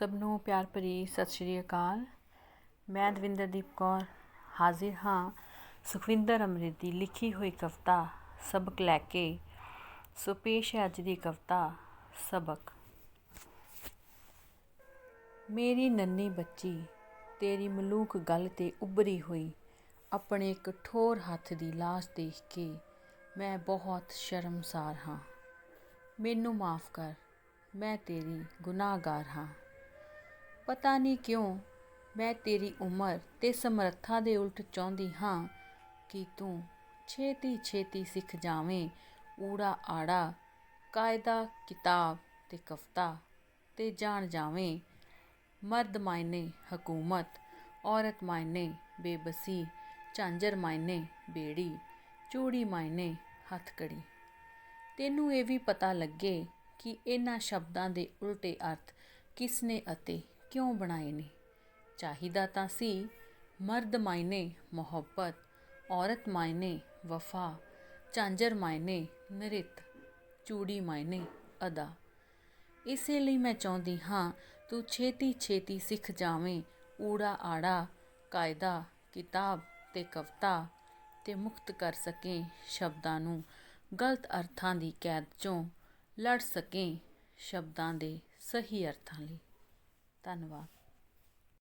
ਸਭ ਨੂੰ ਪਿਆਰ ਭਰੀ ਸਤਿ ਸ਼੍ਰੀ ਅਕਾਲ। ਮੈਂ ਦਵਿੰਦਰਦੀਪ ਕੌਰ ਹਾਜ਼ਰ ਹਾਂ। ਸੁਖਵਿੰਦਰ ਅੰਮ੍ਰਿਤ ਦੀ ਲਿਖੀ ਹੋਈ ਕਵਿਤਾ ਸਬਕ ਲੈ ਕੇ। ਸੋ ਪੇਸ਼ ਹੈ ਅੱਜ ਦੀ ਕਵਿਤਾ ਸਬਕ। ਮੇਰੀ ਨੰਨੀ ਬੱਚੀ, ਤੇਰੀ ਮਲੂਕ ਗੱਲ ਤੇ ਉੱਭਰੀ ਹੋਈ, ਆਪਣੇ ਇੱਕ ਠੋਰ ਹੱਥ ਦੀ ਲਾਸ਼ ਦੇਖ ਕੇ ਮੈਂ ਬਹੁਤ ਸ਼ਰਮਸਾਰ ਹਾਂ। ਮੈਨੂੰ ਮਾਫ ਕਰ, ਮੈਂ ਤੇਰੀ ਗੁਨਾਹਗਾਰ ਹਾਂ। ਪਤਾ ਨਹੀਂ ਕਿਉਂ ਮੈਂ ਤੇਰੀ ਉਮਰ ਤੇ ਸਮਰੱਥਾ ਦੇ ਉਲਟ ਚਾਹੁੰਦੀ ਹਾਂ ਕਿ ਤੂੰ ਛੇਤੀ ਛੇਤੀ ਸਿੱਖ ਜਾਵੇਂ। ਊੜਾ ਆੜਾ, ਕਾਇਦਾ, ਕਿਤਾਬ ਤੇ ਕਵਤਾ ਤੇ ਜਾਣ ਜਾਵੇਂ। ਮਰਦ ਮਾਇਨੇ, ਹਕੂਮਤ, ਔਰਤ ਮਾਇਨੇ, ਬੇਬਸੀ, ਝਾਂਜਰ ਮਾਇਨੇ, ਬੇੜੀ, ਚੂੜੀ ਮਾਇਨੇ, ਹੱਥਕੜੀ। ਤੈਨੂੰ ਇਹ ਵੀ ਪਤਾ ਲੱਗੇ ਕਿ ਇਹਨਾਂ ਸ਼ਬਦਾਂ ਦੇ ਉਲਟੇ ਅਰਥ ਕਿਸ ਨੇ ਅਤੇ ਕਿਉਂ ਬਣਾਏ ਨੇ? ਚਾਹੀਦਾ ਤਾਂ ਸੀ ਮਰਦ ਮਾਇਨੇ ਮੁਹੱਬਤ, ਔਰਤ ਮਾਇਨੇ ਵਫਾ, ਝਾਂਜਰ ਮਾਇਨੇ ਨਰਿਤ, ਚੂੜੀ ਮਾਇਨੇ ਅਦਾ। ਇਸੇ ਲਈ ਮੈਂ ਚਾਹੁੰਦੀ ਹਾਂ, ਤੂੰ ਛੇਤੀ ਛੇਤੀ ਸਿੱਖ ਜਾਵੇਂ। ਊੜਾ ਆੜਾ, ਕਾਇਦਾ, ਕਿਤਾਬ ਤੇ ਕਵਤਾ ਤੇ ਮੁਕਤ ਕਰ ਸਕੇ ਸ਼ਬਦਾਂ ਨੂੰ। ਗਲਤ ਅਰਥਾਂ ਦੀ ਕੈਦ ਚੋਂ ਲੜ ਸਕੇ ਸ਼ਬਦਾਂ ਦੇ ਸਹੀ ਅਰਥਾਂ ਲਈ। ਧੰਨਵਾਦ